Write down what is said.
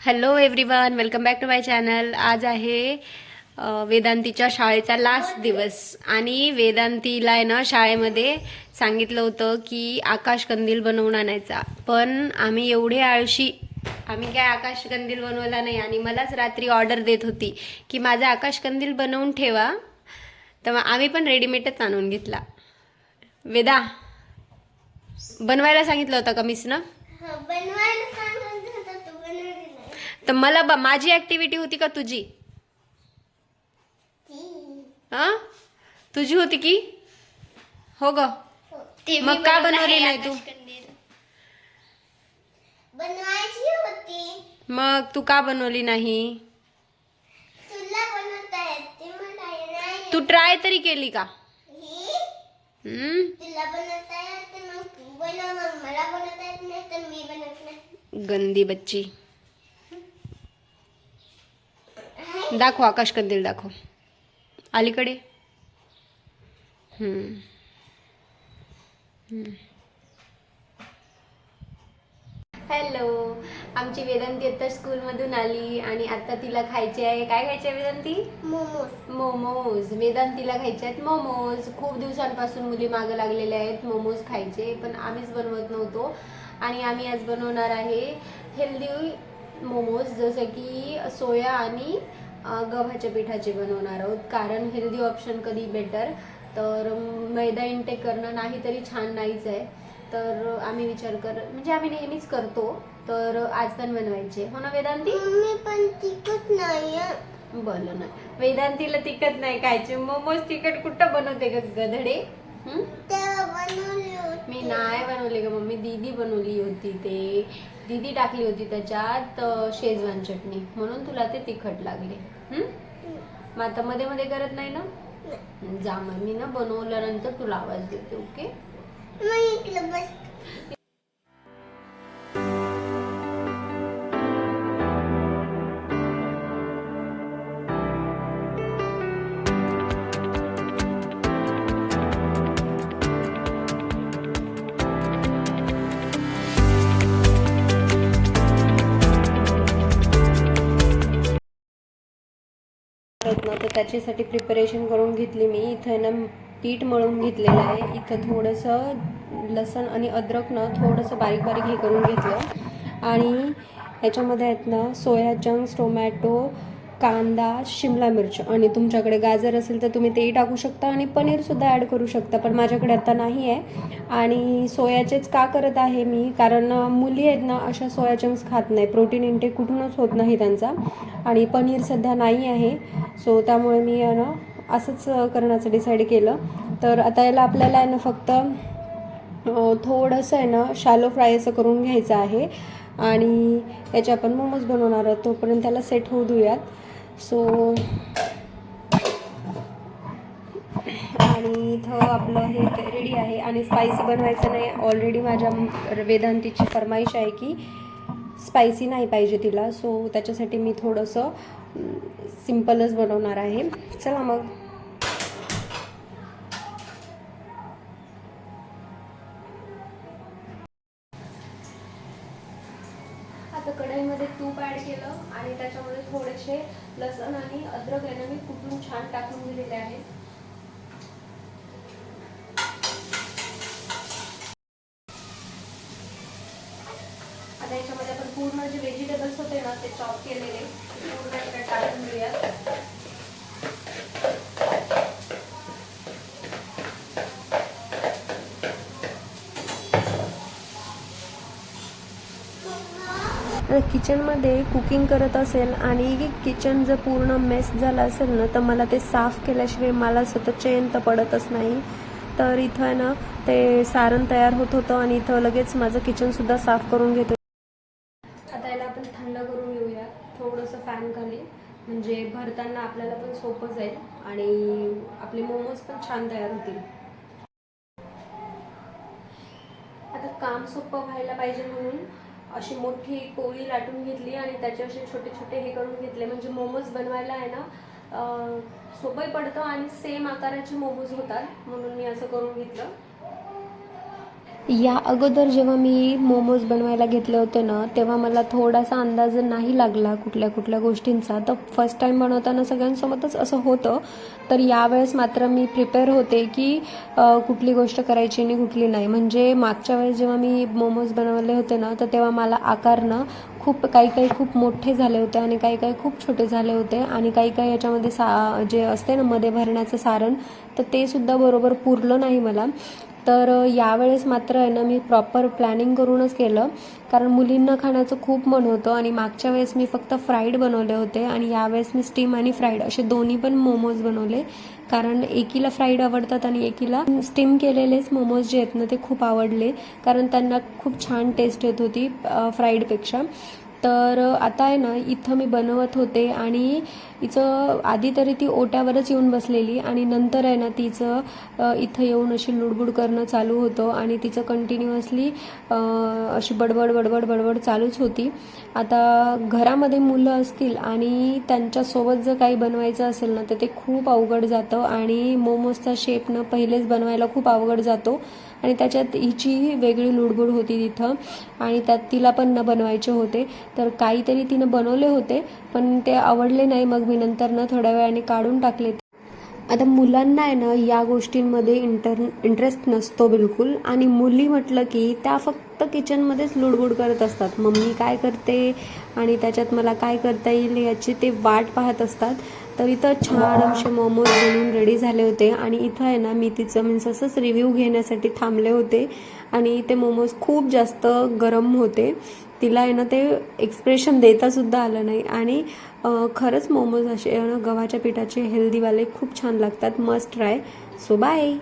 Hello everyone welcome back to my channel आज आहे वेदांतीच्या शाळेचा लास्ट दिवस. आणि वेदांतीला आहे ना शाळेमध्ये सांगितलं होतं की आकाश कंदील बनवून आणायचा. पण आम्ही एवढे आळशी आम्ही काय आकाश कंदील बनवला नाही. आणि मलाच रात्री ऑर्डर देत होती की माझा आकाश कंदील बनवून ठेवा. तर मग आम्ही पण रेडीमेडच आणून घेतला. वेदा बनवायला सांगितलं होतं का ना? तर मला ब- माझी ऍक्टिव्हिटी होती का तुझी? ती. हा? तुझी होती की? हो ग. मग का बनवलं बनवली नाही तू? बनवायची होती. मग तू का बनवली नाही? तुला बनवता येते मला नाही. तू ट्राय तरी केली का? हम्म? तुला बनवता येते मग तू बनव मला बनवता येत नाही तर मी बनवत नाही. गंदी बच्ची. दाखव आकाश कंदील दाखव. अलीकडे. हम्म. हम्म. हॅलो आमची वेदांती आता स्कूलमधून आली आणि आता तिला खायचे आहे. काय खायचे आहे वेदांती? मोमोज. मोमोज. वेदांतीला खायचे आहेत मोमोज. खूप दिवसांपासून मुली मागं लागलेल्या आहेत मोमोज खायचे पण आम्हीच बनवत नव्हतो. आणि आम्ही आज बनवणार आहे हेल्दी मोमोज जसं की सोया आणि गव्हाच्या पिठाचे बनवणार आहोत. कारण हेल्दी ऑप्शन कधी बेटर तर मैदा इंटेक करणं नाही तरी छान नाहीच आहे. तर आम्ही विचार कर म्हणजे आम्ही नेहमीच करतो. तर आज पण बनवायचे. हो ना वेदांती? मम्मी पण तिखट नाही. बोल ना. वेदांतीला तिखट नाही खायचे. मोमोज तिखट कुठं बनवते ग गधडे? हं? मी नाही बनवले ग मम्मी. दीदी बनवली होती ते. दीदी टाकली होती त्याच्यात शेजवान चटणी. म्हणून तुला ते तिखट लागले? मग आता मध्ये मध्ये करत नाही ना? जा मग मी ना बनवल्यानंतर तुला आवाज देते ओके? मग इकडं बस. आहेत ना तर त्याच्यासाठी प्रिपरेशन करून घेतली मी. इथं आहे ना पीठ मळून घेतलेलं आहे. इथं थोडंसं लसण आणि अद्रक ना थोडंसं बारीक बारीक हे करून घेतलं. आणि ह्याच्यामध्ये आहेत ना सोया चंक्स टोमॅटो कांदा शिमला मिरची आणि तुमच्याकडे गाजर असेल तर तुम्ही तेही टाकू शकता आणि पनीरसुद्धा ॲड करू शकता पण माझ्याकडे आता नाही आहे. आणि सोयाचेच का करत आहे मी? कारण मुली आहेत ना अशा सोया चंक्स खात नाही. प्रोटीन इंटेक कुठूनच होत नाही त्यांचा. आणि पनीर सध्या नाही आहे. सो त्यामुळे मी ना असंच करण्याचं डिसाईड केलं. तर आता याला आपल्याला आहे ना फक्त थोडंसं आहे ना शालो फ्राय असं करून घ्यायचं आहे. आणि याचे आपण मोमोज बनवणार आहोत तोपर्यंत त्याला सेट होऊ देऊयात. सो आणि इथं आपलं हे रेडी आहे. आणि स्पायसी बनवायचं नाही. ऑलरेडी माझ्या वेदांतीची फरमाईश आहे की स्पायसी नाही पाहिजे तिला. सो त्याच्यासाठी मी थोडंसं सिम्पलच बनवणार आहे. चला मग. आता कढईमध्ये तूप ॲड केलं आणि त्याच्यामध्ये थोडेसे लसण आणि अद्रक यानं मी कुठून छान टाकून दिलेले आहेत. आता याच्यामध्ये आपण पूर्ण जे व्हेजिटेबल्स होते ना ते चॉप केलेले पूर्ण टाकून देऊयात. किचनमध्ये कुकिंग करत असेल आणि किचन जर पूर्ण मेस झालं असेल ना तर मला ते साफ केल्याशिवाय मला स्वतः चेन तर पडतच नाही. तर इथं आहे ना ते सारण तयार होत होतं आणि इथं लगेच माझं किचनसुद्धा साफ करून घेतो आता याला आपण थंड करून घेऊया. थोडंसं फॅन खाली. म्हणजे भरताना आपल्याला पण सोपं जाईल. आणि आपले मोमोज पण छान तयार होतील. आता काम सोपं व्हायला पाहिजे म्हणून अशी मोठी पोळी लाटून घेतली आणि त्याचे असे छोटे छोटे हे करून घेतले. म्हणजे मोमोज बनवायला आहे ना सोपंही पडतं आणि सेम आकाराचे मोमोज होतात म्हणून मी असं करून घेतलं. या अगोदर जेव्हा मी मोमोज बनवायला घेतले होते ना तेव्हा मला थोडासा अंदाज नाही लागला कुठल्या कुठल्या गोष्टींचा. तर फर्स्ट टाईम बनवताना सगळ्यांसोबतच असं होतं. तर यावेळेस मात्र मी प्रिपेअर होते की कुठली गोष्ट करायची आणि कुठली नाही. म्हणजे मागच्या वेळेस जेव्हा मी मोमोज बनवले होते ना तर तेव्हा मला आकारणं खूप काही काही खूप मोठे झाले होते आणि काही काही खूप छोटे झाले होते आणि काही काही याच्यामध्ये सा जे असते ना मध्ये भरण्याचं सारण तर ते सुद्धा बरोबर पुरलं नाही मला. तर यावेळेस मात्र आहे ना मी प्रॉपर प्लॅनिंग करूनच केलं. कारण मुलींना खाण्याचं खूप मन होतं आणि मागच्या वेळेस मी फक्त फ्राईड बनवले होते आणि यावेळेस मी स्टीम आणि फ्राईड असे दोन्ही पण मोमोज बनवले. कारण एकीला फ्राईड आवडतात आणि एकीला स्टीम केलेलेच मोमोज जे आहेत ना ते खूप आवडले. कारण त्यांना खूप छान टेस्ट येत होती फ्राईडपेक्षा तर आता आहे ना इथं मी बनवत होते आणि हिचं आधी तरी ती ओट्यावरच येऊन बसलेली आणि नंतर आहे ना तिचं इथं येऊन अशी लुडबुड करणं चालू होतं आणि तिचं कंटिन्युअसली अशी बडबड बडबड बडबड चालूच होती. आता घरामध्ये मुलं असतील आणि त्यांच्यासोबत जर काही बनवायचं असेल ना तर ते खूप अवघड जातं आणि मोमोजचा शेप ना पहिलेच बनवायला खूप अवघड जातो. आणि त्याच्यात हिचीही वेगळी लुडबुड होती तिथं. आणि त्यात तिला पण न बनवायचे होते. तर काहीतरी तिनं बनवले होते पण ते आवडले नाही. मग मी नंतर ना थोड्या वेळाने काढून टाकले आता मुलांना आहे ना या गोष्टींमध्ये इंटर इंटरेस्ट नसतो बिलकुल. आणि मुली म्हटलं की त्या फक्त किचनमध्येच लुडबुड करत असतात. मम्मी काय करते? आणि त्याच्यात मला काय करता येईल याची ते वाट पाहत असतात. तर इथं छान असे मोमोज बनवून रेडी झाले होते. आणि इथं आहे ना मी तिचं मीन्स असंच रिव्ह्यू घेण्यासाठी थांबले होते. आणि ते मोमोज खूप जास्त गरम होते. तिला आहे ना ते एक्सप्रेशन देता सुद्धा आलं नाही. आणि खरंच मोमोज असे गव्हाच्या पिठाचे हेल्दीवाले खूप छान लागतात. Must try so bye